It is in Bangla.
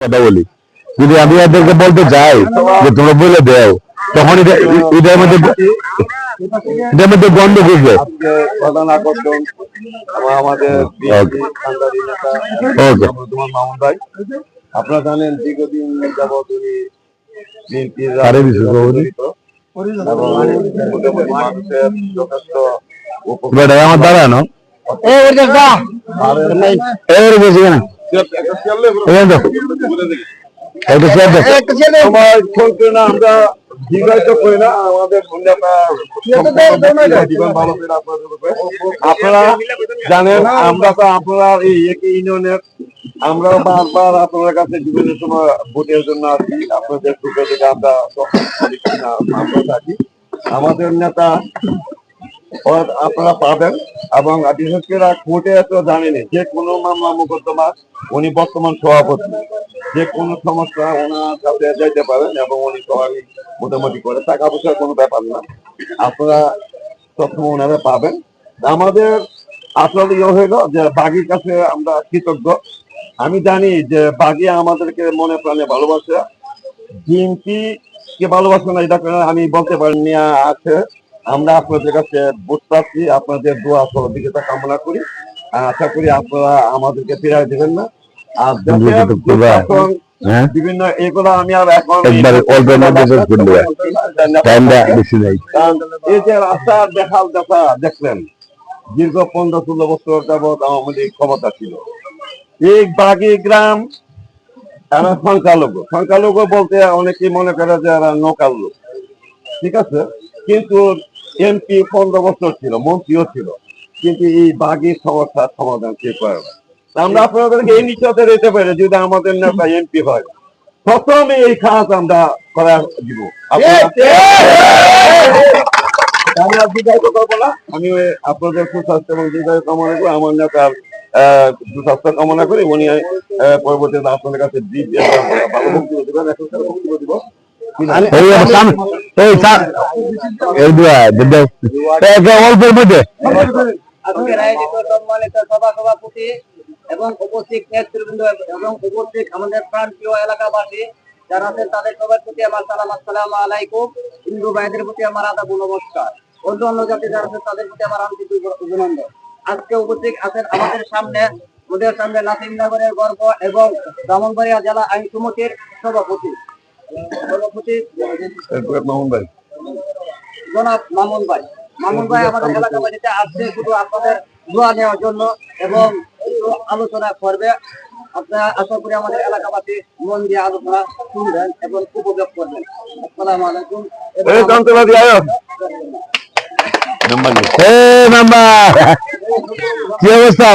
কথা বলি। যদি আমি এদেরকে বলতে যাই যে তোমরা বলে দেও তখন এটা এটার মধ্যে এটার মধ্যে গন্ধ প্রধান আকর্ষণ আমার আমাদের বিএনপি কান্দারি নেতা ওকে। তোমার মামুন ভাই আপনারা জানেন দীর্ঘদিন যাবৎ উনি বিএনপির আরে বিশেষ বাবুজি। এবং মোটামুটি মানুষের যথেষ্ট আমার দাঁড়ানো এর বেশি কেন আপনারা জানেন, আমরা তো আপনারা এই একই ইউনিয়নের আমরা বারবার আপনাদের কাছে বিভিন্ন সময় ভোটের জন্য আসি। আপনাদের সুখে থেকে আমরা আমরা থাকি আমাদের নেতা আপনারা পাবেন এবং বিশেষ করে কোর্টে তো জানেনি যে কোনো মামলা মোকদ্দমা উনি বর্তমান সভাপতি। যে কোনো সমস্যা ওনার কাছে যাইতে পারেন এবং উনি সবাই মোটামুটি করে। টাকা পয়সার কোনো ব্যাপার না। আপনারা সবসময় ওনারা পাবেন। আমাদের আসলে ইয়ে হইল যে বাগির কাছে আমরা কৃতজ্ঞ। আমি জানি যে বাগি আমাদেরকে মনে প্রাণে ভালোবাসে। বিএনপি কে ভালোবাসে না, এটা আমি বলতে পারি নিয়ে আছে। আমরা আপনাদের কাছে বুঝতে পারছি। আপনাদের দোয়া সহযোগিতা কামনা করি। আশা করি আপনারা আমাদেরকে ফিরাই দেবেন না। হ্যাঁ? বিভিন্ন এগুলো আমি আর এখন একবার অল্পের মধ্যে শেষ টাইমটা বেশি নাই এই যে রাস্তা দেখাল দেখা দেখলেন দীর্ঘ পনেরো ষোলো বছর যাবৎ আওয়ামী লীগ ক্ষমতা ছিল। এই বাগি গ্রাম এরা সংখ্যালঘু। সংখ্যালঘু বলতে অনেকে মনে করে যে এরা নৌকার লোক। ঠিক আছে? কিন্তু এমপি পনেরো বছর ছিল মন্ত্রীও ছিল। কিন্তু এই বাগি সমস্যার সমাধান কে করে? না আমরা আপনাদেরকে এই নিশ্চয়তা দিতে পারি যদি আমাদের নেতা এমপি হয়। প্রথমে এই কাজ আমরা করা দিব। আমি আর দীর্ঘায়িত করব না। আমি আপনাদের সুস্বাস্থ্য এবং দীর্ঘায়ু কামনা করি। আমার নেতার সুস্বাস্থ্য কামনা করি। উনি পরবর্তীতে আপনাদের কাছে ভালো বক্তব্য দেবেন এখন বক্তব্য দিব। এই আমার সামনে এই সা- এই দুয়া দিদা এই অল্পের মধ্যে। আজকের আয়োজিত সম্মানিত সভা সভাপতি। এবং উপস্থিত নেতৃবৃন্দ এবং উপস্থিত আমাদের প্রান্তীয় এলাকাবাসী যারা আছেন তাদের সবার প্রতি আমার সালাম আসসালাম আলাইকুম। হিন্দু ভাইদের প্রতি আমার আদাব নমস্কার। অন্য অন্য জাতি যারা আছেন তাদের প্রতি আমার আন্তরিক অভিনন্দন। আজকে উপস্থিত আছেন আমাদের সামনে ওদের সামনে নাসিমনগরের গর্ব এবং ব্রাহ্মণবাড়িয়া জেলা আইন সমিতির সভাপতি। সভাপতি মামুন ভাই জনাব মামুন ভাই মামুন ভাই আমাদের এলাকাবাসীতে আসছে শুধু আপনাদের দোয়া নেওয়ার জন্য এবং আলোচনা করবে। আপনারা আশা করি আমাদের এলাকাবাসী মন দিয়ে আলোচনা শুনবেন এবং উপভোগ করবেন। আসসালামু আলাইকুম। কি অবস্থা?